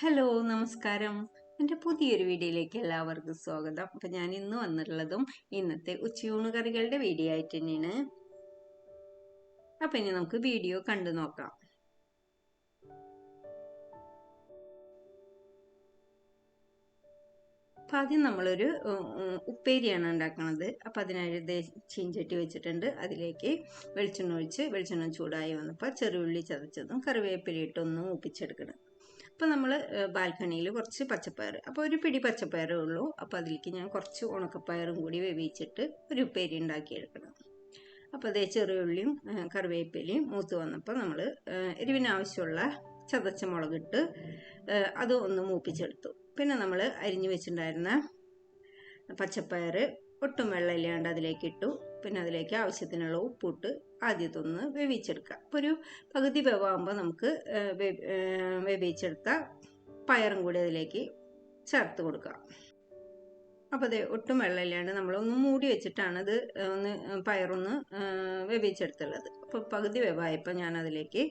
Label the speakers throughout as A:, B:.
A: Hello നമസ്കാരം. എന്റെ പുതിയൊരു വീഡിയോയിലേക്ക് എല്ലാവർക്കും സ്വാഗതം. അപ്പം ഞാൻ ഇന്ന് വന്നിട്ടുള്ളതും ഇന്നത്തെ ഉച്ചയൂണ് കറികളുടെ വീഡിയോ ആയിട്ട് തന്നെയാണ്. അപ്പം ഇനി നമുക്ക് വീഡിയോ കണ്ടു നോക്കാം. അപ്പം ആദ്യം നമ്മളൊരു ഉപ്പേരിയാണ് ഉണ്ടാക്കുന്നത് അപ്പം അതിനൊരു ചീഞ്ചട്ടി വെച്ചിട്ടുണ്ട്. അതിലേക്ക് വെളിച്ചെണ്ണ ഒഴിച്ച് വെളിച്ചെണ്ണ ചൂടായി വന്നപ്പോൾ ചെറുള്ളി ചതച്ചതും കറിവേപ്പിലയിട്ടൊന്ന് മൂപ്പിച്ചെടുക്കണം. അപ്പോൾ നമ്മൾ ബാൽക്കണിയിൽ കുറച്ച് പച്ചപ്പയർ അപ്പോൾ ഒരു പിടി പച്ചപ്പയറേ ഉള്ളൂ. അപ്പോൾ അതിലേക്ക് ഞാൻ കുറച്ച് ഉണക്കപ്പയറും കൂടി വേവിച്ചിട്ട് ഒരു ഉപ്പേരി ഉണ്ടാക്കിയെടുക്കണം. അപ്പോൾ അതേ ചെറിയുള്ളിയും കറിവേപ്പിലയും മൂത്ത് വന്നപ്പോൾ നമ്മൾ എരിവിനാവശ്യമുള്ള ചതച്ച മുളകിട്ട് അത് ഒന്ന് മൂപ്പിച്ചെടുത്തു. പിന്നെ നമ്മൾ അരിഞ്ഞു വെച്ചിട്ടുണ്ടായിരുന്ന പച്ചപ്പയർ ഒട്ടും വെള്ളമില്ലാണ്ട് അതിലേക്ക് ഇട്ടു. പിന്നെ അതിലേക്ക് ആവശ്യത്തിനുള്ള ഉപ്പിട്ട് ആദ്യത്തൊന്ന് വേവിച്ചെടുക്കുക. അപ്പോൾ ഒരു പകുതി വേവാകുമ്പോൾ നമുക്ക് വേവിച്ചെടുത്ത പയറും കൂടി അതിലേക്ക് ചേർത്ത് കൊടുക്കുക. അപ്പോൾ അതെ ഒട്ടും വെള്ളമില്ലാണ്ട് നമ്മളൊന്ന് മൂടി വെച്ചിട്ടാണ് ഇത് ഒന്ന് പയറൊന്ന് വേവിച്ചെടുത്തുള്ളത്. അപ്പോൾ പകുതി വേവായപ്പോൾ ഞാൻ അതിലേക്ക്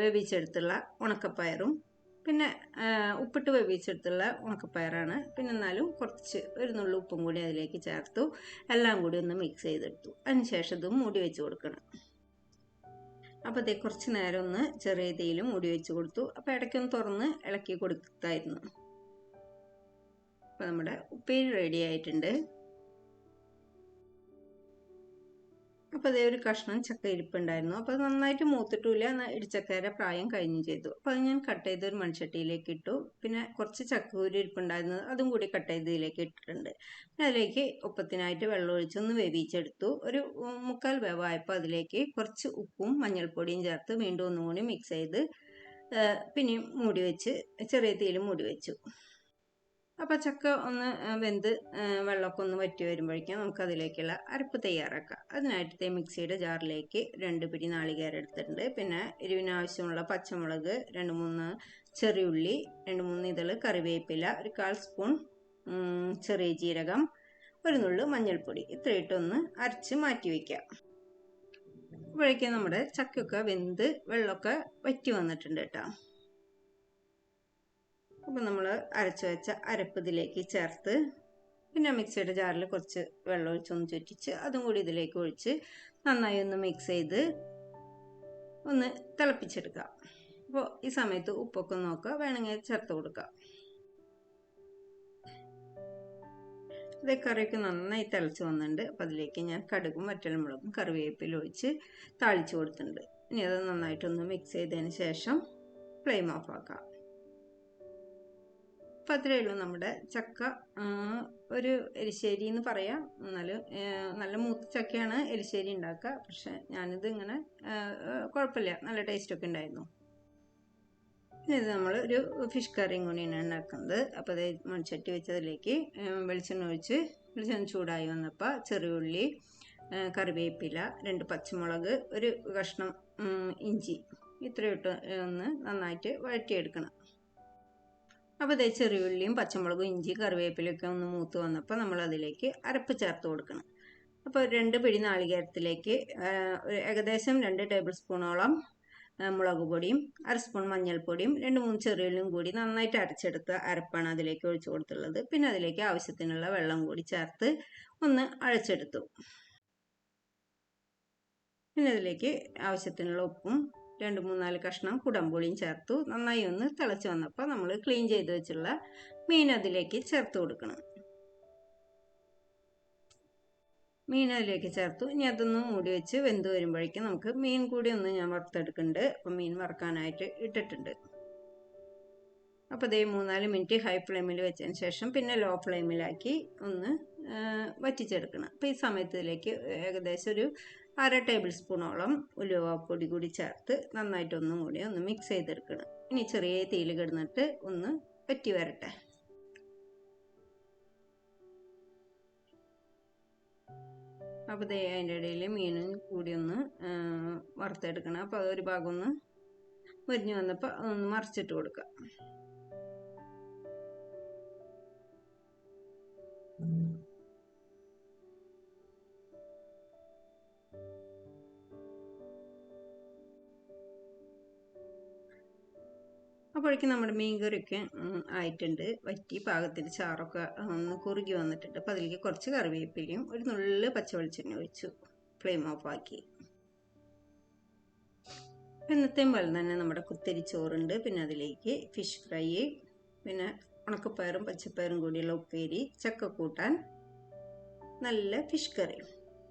A: വേവിച്ചെടുത്തുള്ള ഉണക്കപ്പയറും പിന്നെ ഉപ്പിട്ട് വേവിച്ചെടുത്തുള്ള ഉണക്കപ്പയറാണ്. പിന്നെ എന്നാലും കുറച്ച് ഒരു നുള്ളു ഉപ്പും കൂടി അതിലേക്ക് ചേർത്തു. എല്ലാം കൂടി ഒന്ന് മിക്സ് ചെയ്തെടുത്തു. അതിനുശേഷം ഇതും മൂടി വെച്ച് കൊടുക്കണം. അപ്പോൾ അതേ കുറച്ച് നേരം ഒന്ന് ചെറിയ തീയിൽ മൂടി വെച്ച് കൊടുത്തു. അപ്പോൾ ഇടയ്ക്കൊന്ന് തുറന്ന് ഇളക്കി കൊടുത്തായിരുന്നു. അപ്പോൾ നമ്മുടെ ഉപ്പേരി റെഡി ആയിട്ടുണ്ട്. അപ്പോൾ അതേ ഒരു കഷ്ണം ചക്ക ഇരിപ്പുണ്ടായിരുന്നു. അപ്പോൾ നന്നായിട്ട് മൂത്തിട്ടില്ല. ഇടിച്ചക്കയുടെ പ്രായം കഴിഞ്ഞു ചെയ്തു. അപ്പോൾ അത് ഞാൻ കട്ട് ചെയ്ത് ഒരു മൺചട്ടിയിലേക്ക് ഇട്ടു. പിന്നെ കുറച്ച് ചക്കകൂരി ഇരിപ്പുണ്ടായിരുന്നു. അതും കൂടി കട്ട് ചെയ്ത് ഇതിലേക്ക് ഇട്ടിട്ടുണ്ട്. പിന്നെ അതിലേക്ക് ഒപ്പത്തിനായിട്ട് വെള്ളം ഒഴിച്ചൊന്ന് വേവിച്ചെടുത്തു. ഒരു മുക്കാൽ വേവായപ്പോൾ അതിലേക്ക് കുറച്ച് ഉപ്പും മഞ്ഞൾപ്പൊടിയും ചേർത്ത് വീണ്ടും ഒന്നുകൂടി മിക്സ് ചെയ്ത് പിന്നെയും മൂടി വെച്ച് ചെറിയ തീയിൽ മൂടി വെച്ചു. അപ്പോൾ ചക്ക ഒന്ന് വെന്ത് വെള്ളമൊക്കെ ഒന്ന് വറ്റി വരുമ്പോഴേക്കും നമുക്ക് അതിലേക്കുള്ള അരപ്പ് തയ്യാറാക്കാം. അതിനായിട്ട് മിക്സിയുടെ ജാറിലേക്ക് രണ്ട് പിടി നാളികേരം എടുത്തിട്ടുണ്ട്. പിന്നെ എരിവിനാവശ്യമുള്ള പച്ചമുളക് രണ്ട് മൂന്ന് ചെറിയുള്ളി രണ്ട് മൂന്ന് ഇതൾ കറിവേപ്പില ഒരു കാൽ സ്പൂൺ ചെറിയ ജീരകം ഒരു നുള്ളു മഞ്ഞൾപ്പൊടി. ഇത്രയിട്ടൊന്ന് അരച്ച് മാറ്റി വയ്ക്കാം അപ്പോഴേക്കും നമ്മുടെ ചക്കയൊക്കെ വെന്ത് വെള്ളമൊക്കെ വറ്റി വന്നിട്ടുണ്ട് കേട്ടോ. അപ്പോൾ നമ്മൾ അരച്ച് വെച്ച അരപ്പ് ഇതിലേക്ക് ചേർത്ത് പിന്നെ മിക്സിയുടെ ജാറിൽ കുറച്ച് വെള്ളം ഒഴിച്ചൊന്ന് ചുറ്റിച്ച് അതും കൂടി ഇതിലേക്ക് ഒഴിച്ച് നന്നായി ഒന്ന് മിക്സ് ചെയ്ത് ഒന്ന് തിളപ്പിച്ചെടുക്കുക അപ്പോൾ ഈ സമയത്ത് ഉപ്പൊക്കെ നോക്കുക വേണമെങ്കിൽ ചേർത്ത് കൊടുക്കുക ഇത് കറിയൊക്കെ നന്നായി തിളച്ച് വന്നിട്ടുണ്ട്. അപ്പം അതിലേക്ക് ഞാൻ കടുകും വറ്റൽമുളകും കറിവേപ്പിലും ഒഴിച്ച് താളിച്ച് കൊടുത്തിട്ടുണ്ട്. ഇനി അത് നന്നായിട്ടൊന്ന് മിക്സ് ചെയ്തതിന് ശേഷം ഫ്ലെയിം ഓഫ് ആക്കാം. അപ്പം അത്രയേ ഉള്ളൂ. നമ്മുടെ ചക്ക ഒരു എരിശ്ശേരി എന്ന് പറയാം. എന്നാലും നല്ല മൂത്ത ചക്കയാണ് എരിശ്ശേരി ഉണ്ടാക്കുക. പക്ഷെ ഞാനിത് ഇങ്ങനെ കുഴപ്പമില്ല. നല്ല ടേസ്റ്റൊക്കെ ഉണ്ടായിരുന്നു. ഇത് നമ്മൾ ഒരു ഫിഷ് കറിയും കൂടിയാണ് ഉണ്ടാക്കുന്നത്. അപ്പോൾ അത് മൺചട്ടി വെച്ചതിലേക്ക് വെളിച്ചെണ്ണ ഒഴിച്ച് വെളിച്ചെണ്ണ ചൂടായി വന്നപ്പോൾ ചെറിയുള്ളി കറിവേപ്പില രണ്ട് പച്ചമുളക് ഒരു കഷ്ണം ഇഞ്ചി. ഇത്രയിട്ട് ഒന്ന് നന്നായിട്ട് വഴറ്റിയെടുക്കണം. അപ്പോൾ അതേ ചെറിയുള്ളിയും പച്ചമുളകും ഇഞ്ചി കറിവേപ്പിലൊക്കെ ഒന്ന് മൂത്ത് വന്നപ്പോൾ നമ്മൾ അതിലേക്ക് അരപ്പ് ചേർത്ത് കൊടുക്കണം. അപ്പോൾ രണ്ട് പിടി നാളികേരത്തിലേക്ക് ഏകദേശം രണ്ട് ടേബിൾ സ്പൂണോളം മുളക് പൊടിയും അര സ്പൂൺ മഞ്ഞൾപ്പൊടിയും രണ്ട് മൂന്ന് ചെറിയുള്ളിയും കൂടി നന്നായിട്ട് അരച്ചെടുത്ത അരപ്പാണ് അതിലേക്ക് ഒഴിച്ചു കൊടുത്തുള്ളത്. പിന്നെ അതിലേക്ക് ആവശ്യത്തിനുള്ള വെള്ളം കൂടി ചേർത്ത് ഒന്ന് അഴച്ചെടുത്തു. പിന്നെ അതിലേക്ക് ആവശ്യത്തിനുള്ള ഉപ്പും രണ്ട് മൂന്നാൽ കഷ്ണം കുടംപുളിയും ചേർത്തു നന്നായി ഒന്ന് തിളച്ച് വന്നപ്പോൾ നമ്മൾ ക്ലീൻ ചെയ്ത് വെച്ചുള്ള മീൻ അതിലേക്ക് ചേർത്ത് കൊടുക്കണം. മീൻ അതിലേക്ക് ചേർത്തു. ഇനി അതൊന്ന് മൂടി വെച്ച് വെന്ത് വരുമ്പോഴേക്കും നമുക്ക് മീൻ കൂടി ഒന്ന് ഞാൻ വറുത്തെടുക്കുന്നുണ്ട്. അപ്പം മീൻ വറുക്കാനായിട്ട് ഇട്ടിട്ടുണ്ട്. അപ്പോൾ അതേ മൂന്നാൽ മിനിറ്റ് ഹൈ ഫ്ലെയിമിൽ വെച്ചതിന് ശേഷം പിന്നെ ലോ ഫ്ലെയിമിലാക്കി ഒന്ന് വറ്റിച്ചെടുക്കണം. അപ്പോൾ ഈ സമയത്തിലേക്ക് ഏകദേശം ഒരു അര ടേബിൾ സ്പൂണോളം ഉലുവപ്പൊടി കൂടി ചേർത്ത് നന്നായിട്ടൊന്നും കൂടി ഒന്ന് മിക്സ് ചെയ്തെടുക്കണം. ഇനി ചെറിയ തീയിൽ കിടന്നിട്ട് ഒന്ന് പറ്റി വരട്ടെ. അപ്പോൾ ദേ അതിന്റെ ഇടയിൽ മീനും കൂടി ഒന്ന് വറുത്തെടുക്കണം. അപ്പോൾ അതൊരു ഭാഗം ഒന്ന് മുരിഞ്ഞ് വന്നപ്പോൾ ഒന്ന് മറിച്ചിട്ട് കൊടുക്കുക അപ്പോഴേക്കും നമ്മുടെ മീൻകറിയൊക്കെ ആയിട്ടുണ്ട്. വറ്റി പാകത്തിൽ ചാറൊക്കെ ഒന്ന് കുറുകി വന്നിട്ടുണ്ട്. അപ്പോൾ അതിലേക്ക് കുറച്ച് കറിവേപ്പിലയും ഒരു നുള്ളു പച്ച വെളിച്ചെണ്ണ ഒഴിച്ചു ഫ്ലെയിം ഓഫ് ആക്കി എന്നത്തെയും പോലെ തന്നെ നമ്മുടെ കുത്തരി ചോറുണ്ട്. പിന്നെ അതിലേക്ക് ഫിഷ് ഫ്രൈ പിന്നെ ഉണക്കപ്പയറും പച്ചപ്പയറും കൂടിയുള്ള ഉപ്പേരി ചക്ക കൂട്ടാൻ നല്ല ഫിഷ് കറി.